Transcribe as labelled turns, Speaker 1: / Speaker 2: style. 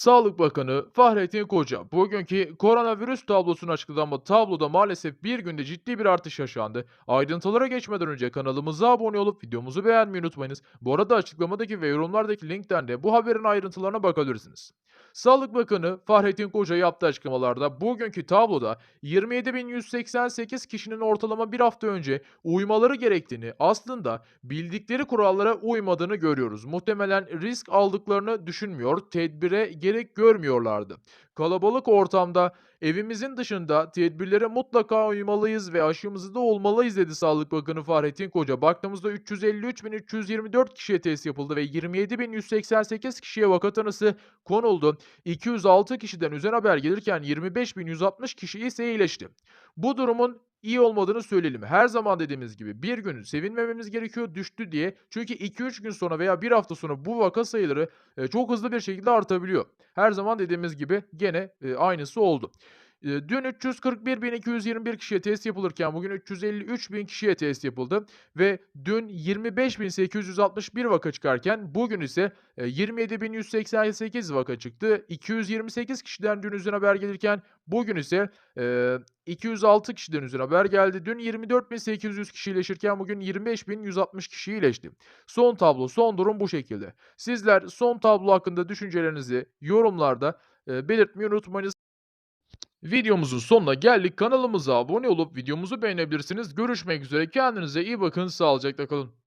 Speaker 1: Sağlık Bakanı Fahrettin Koca, bugünkü koronavirüs tablosunu açıkladı ama tabloda maalesef bir günde ciddi bir artış yaşandı. Ayrıntılara geçmeden önce kanalımıza abone olup videomuzu beğenmeyi unutmayınız. Bu arada açıklamadaki ve yorumlardaki linkten de bu haberin ayrıntılarına bakabilirsiniz. Sağlık Bakanı Fahrettin Koca yaptığı açıklamalarda bugünkü tabloda 27.188 kişinin ortalama bir hafta önce uymaları gerektiğini aslında bildikleri kurallara uymadığını görüyoruz. Muhtemelen risk aldıklarını düşünmüyor, tedbire gerek görmüyorlardı. Kalabalık ortamda evimizin dışında tedbirlere mutlaka uymalıyız ve aşımızı da olmalıyız dedi Sağlık Bakanı Fahrettin Koca. Baktığımızda 353.324 kişiye test yapıldı ve 27.188 kişiye vaka tanısı konuldu. 206 kişiden üzerine haber gelirken 25.160 kişi ise iyileşti. Bu durumun iyi olmadığını söyleyelim. Her zaman dediğimiz gibi bir gün sevinmememiz gerekiyor düştü diye. Çünkü 2-3 gün sonra veya bir hafta sonra bu vaka sayıları e, çok hızlı bir şekilde artabiliyor. Her zaman dediğimiz gibi gene e, aynısı oldu. Dün 341.221 kişiye test yapılırken bugün 353.000 kişiye test yapıldı ve dün 25.861 vaka çıkarken bugün ise e, 27.188 vaka çıktı. 228 kişiden dün üzerine haber gelirken bugün ise e, 206 kişiden üzerine haber geldi. Dün 24.800 kişi iyileşirken bugün 25.160 kişi iyileşti. Son tablo, son durum bu şekilde. Sizler son tablo hakkında düşüncelerinizi yorumlarda belirtmeyi unutmayınız. Videomuzun sonuna geldik. Kanalımıza abone olup videomuzu beğenebilirsiniz. Görüşmek üzere. Kendinize iyi bakın. Sağlıcakla kalın.